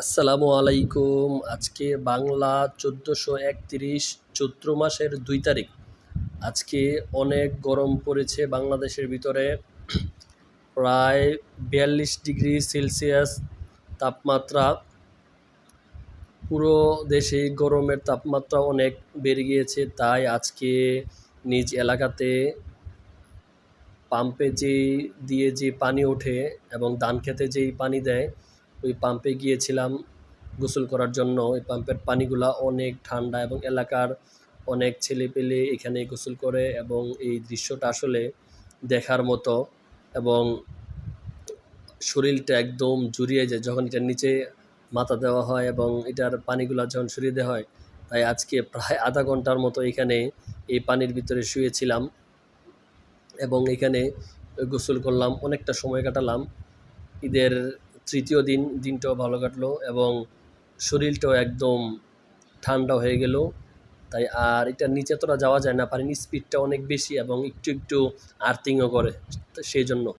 আসসালামু আলাইকুম। আজকে বাংলা চোদ্দোশো একত্রিশ চৈত্র মাসের দুই তারিখ। আজকে অনেক গরম পড়েছে বাংলাদেশের ভিতরে। প্রায় বিয়াল্লিশ ডিগ্রি সেলসিয়াস তাপমাত্রা। পুরো দেশে গরমের তাপমাত্রা অনেক বেড়ে গিয়েছে, তাই আজকে নিজ এলাকাতে পাম্পে যেই দিয়ে যে পানি ওঠে এবং ধান খেতে যেই পানি দেয় ওই পাম্পে গিয়েছিলাম গোসল করার জন্য। ওই পাম্পের পানিগুলা অনেক ঠান্ডা এবং এলাকার অনেক ছেলে পেলে এখানে গোসল করে এবং এই দৃশ্যটা আসলে দেখার মতো এবং শরীরটা একদম জুড়িয়ে যায়। যখন এটার নিচে মাথা দেওয়া হয় এবং এটার পানিগুলা যখন সরিয়ে দেওয়া হয়, তাই আজকে প্রায় আধা ঘণ্টার মতো এখানে এই পানির ভিতরে শুয়েছিলাম এবং এখানে গোসল করলাম, অনেকটা সময় কাটালাম। ঈদের তৃতীয় দিন, দিনটাও ভালো কাটলো এবং শরীরটাও একদম ঠান্ডা হয়ে গেল। তাই আর এটা নিচে তোরা যাওয়া যায় না পারেন স্পিডটা অনেক বেশি এবং একটু একটু আর্থিংও করে সেই জন্য।